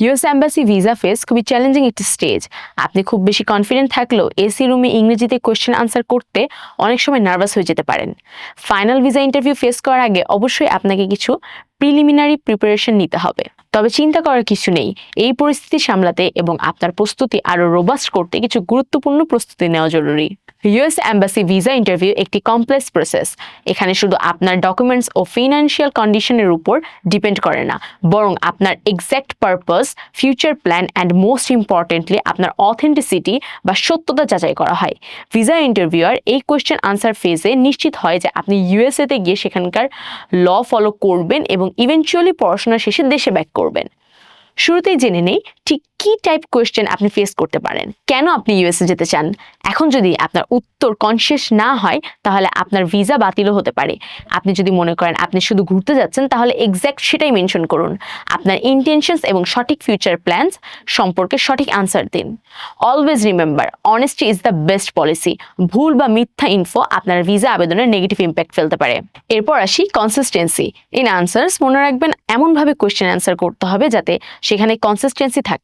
US embassy visa face খুবই challenging একটি stage আপনি খুব বেশি কনফিডেন্ট থাকলেও এসি রুমে ইংরেজিতে কোয়েশ্চেন আনসার করতে অনেক সময় নার্ভাস হয়ে যেতে পারেন। ফাইনাল ভিসা ইন্টারভিউ ফেস করার আগে অবশ্যই আপনাকে কিছু প্রিলিমিনারি প্রিপারেশন নিতে হবে। তবে চিন্তা করার কিছু নেই। এই পরিস্থিতি সামলাতে এবং আপনার প্রস্তুতি আরও রোবাস্ট করতে কিছু গুরুত্বপূর্ণ প্রস্তুতি নেওয়া জরুরি। ইউএস অ্যাম্বাসি ভিসা ইন্টারভিউ একটি কমপ্লেক্স প্রসেস এখানে শুধু আপনার ডকুমেন্টস ও ফিনান্সিয়াল কন্ডিশনের উপর ডিপেন্ড করে না। বরং আপনার exact purpose future plan and most importantly আপনার অথেন্টিসিটি বা সত্যতা যাচাই করা হয়। ভিসা ইন্টারভিউয়ার এই কোয়েশ্চেন আনসার ফেজে নিশ্চিত হয় যে আপনি ইউএসএতে গিয়ে সেখানকার ল ফলো করবেন এবং ইভেনচুয়ালি পড়াশোনা শেষে দেশে ব্যাক করবেন। শুরুতেই জেনে নেই ঠিক কি টাইপ কোয়েশ্চেন আপনি ফেস করতে পারেন? কেন আপনি ইউএসএ যেতে চান? এখন যদি আপনার উত্তর কনসিয়াস না হয়, তাহলে আপনার ভিসা বাতিলও হতে পারে। আপনি যদি মনে করেন আপনি শুধু ঘুরতে যাচ্ছেন, তাহলে এক্স্যাক্ট সেটাই মেনশন করুন। আপনার ইন্টেনশনস এবং সঠিক ফিউচার প্ল্যানস সম্পর্কে সঠিক আনসার দিন। Always remember honesty is the best policy ভুল বা মিথ্যা ইনফো আপনার ভিসা আবেদনের নেগেটিভ ইম্প্যাক্ট ফেলতে পারে। এরপর আসি কনসিস্টেন্সি ইন আনসার্স মনে রাখবেন, এমনভাবে কোয়েশ্চেন অ্যান্সার করতে হবে যাতে সেখানে কনসিস্টেন্সি থাকে।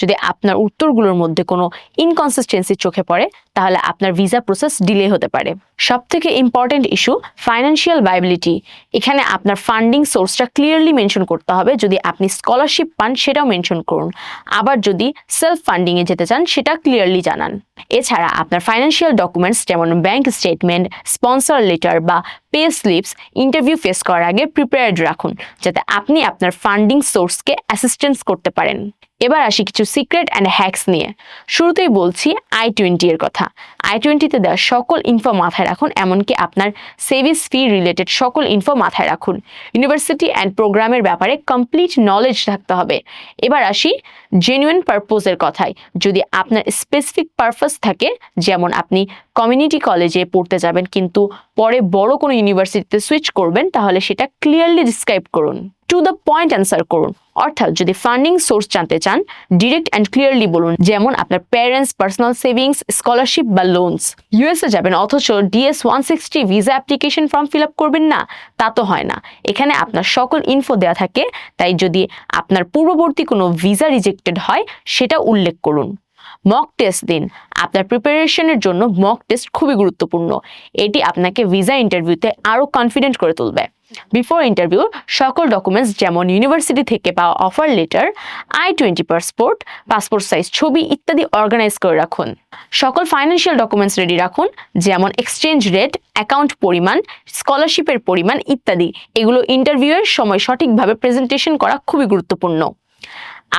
যদি আপনার উত্তরগুলোর মধ্যে কোনো ইনকনসিস্টেন্সি চোখে পড়ে, তাহলে আপনার ভিসা প্রসেস ডিলে হতে পারে। সব থেকে ইম্পর্টেন্ট ইস্যু ফাইন্যান্সিয়াল ভাইবিলিটি এখানে আপনার ফান্ডিং সোর্সটা ক্লিয়ারলি মেনশন করতে হবে। যদি আপনি স্কলারশিপ পান, সেটাও মেনশন করুন। আবার যদি সেলফ ফান্ডিংয়ে যেতে চান, সেটা ক্লিয়ারলি জানান। এছাড়া আপনার ফাইন্যান্সিয়াল ডকুমেন্টস যেমন ব্যাংক স্টেটমেন্ট স্পন্সর লেটার বা পে স্লিপস ইন্টারভিউ ফেস করার আগে প্রিপেয়ার্ড রাখুন, যাতে আপনি আপনার ফান্ডিং সোর্সকে অ্যাসিস্ট্যান্স করতে পারেন। এবার আসি কিছু সিক্রেট অ্যান্ড হ্যাক্স নিয়ে। শুরুতেই বলছি আই টোয়েন্টি এর কথা। আই টোয়েন্টিতে দেওয়া সকল ইনফো মাথায় রাখুন, এমনকি আপনার সেভিস ফি রিলেটেড সকল ইনফো মাথায় রাখুন। ইউনিভার্সিটি অ্যান্ড প্রোগ্রামের ব্যাপারে কমপ্লিট নলেজ থাকতে হবে। এবার আসি জেনুইন পারপোজের কথায়। যদি আপনার স্পেসিফিক পারপাস থাকে, যেমন আপনি কমিউনিটি কলেজে পড়তে যাবেন, কিন্তু পরে বড় কোনো ইউনিভার্সিটিতে সুইচ করবেন, তাহলে সেটা ক্লিয়ারলি ডিসক্রাইব করুন। টু দ্য পয়েন্ট অ্যান্সার করুন। অর্থাৎ যদি ফান্ডিং সোর্স জানতে চান ডিরেক্ট অ্যান্ড ক্লিয়ারলি বলুন, যেমন আপনার প্যারেন্টস পার্সোনাল সেভিংস স্কলারশিপ বা লোনস ইউএসএ যাবেন, অথচ DS one sixty visa application form fill up করবেন না, তা তো হয় না। এখানে আপনার সকল ইনফো দেওয়া থাকে, তাই যদি আপনার পূর্ববর্তী কোনো ভিসা রিজেক্টেড হয়, সেটা উল্লেখ করুন। মক টেস্ট দিন। আপনার প্রিপারেশনের জন্য মক টেস্ট খুবই গুরুত্বপূর্ণ। এটি আপনাকে ভিসা ইন্টারভিউতে আরও কনফিডেন্ট করে তুলবে। বিফোর ইন্টারভিউ সকল ডকুমেন্টস যেমন ইউনিভার্সিটি থেকে পাওয়া offer letter I twenty passport passport size ছবি ইত্যাদি অর্গানাইজ করে রাখুন। সকল ফাইন্যান্সিয়াল ডকুমেন্টস রেডি রাখুন, যেমন এক্সচেঞ্জ রেট অ্যাকাউন্ট পরিমাণ স্কলারশিপের পরিমাণ ইত্যাদি। এগুলো ইন্টারভিউয়ের সময় সঠিকভাবে প্রেজেন্টেশন করা খুবই গুরুত্বপূর্ণ।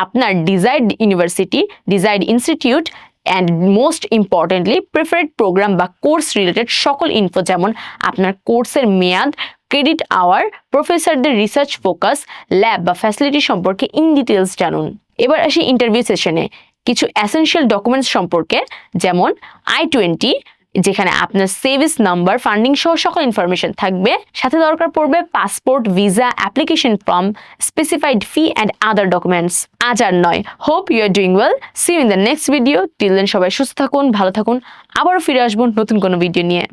আপনার desired university desired institute and most importantly preferred program বা কোর্স রিলেটেড সকল ইনফো যেমন আপনার কোর্সের মেয়াদ ক্রেডিট আওয়ার, প্রফেসরদের রিসার্চ ফোকাস ল্যাব বা ফ্যাসিলিটি সম্পর্কে ইন ডিটেলস জানুন। এবার আসি ইন্টারভিউ সেশনে কিছু অ্যাসেনশিয়াল ডকুমেন্টস সম্পর্কে, যেমন আই টোয়েন্টি যেখানে আপনার সেভিস নাম্বার ফান্ডিং সহ সকল ইনফরমেশন থাকবে। সাথে দরকার পড়বে passport visa application form specified fee and other documents আজ আর নয়। Hope you are doing well see in the next video till then সবাই সুস্থ থাকুন, ভালো থাকুন। আবারও ফিরে আসব নতুন কোনো ভিডিও নিয়ে।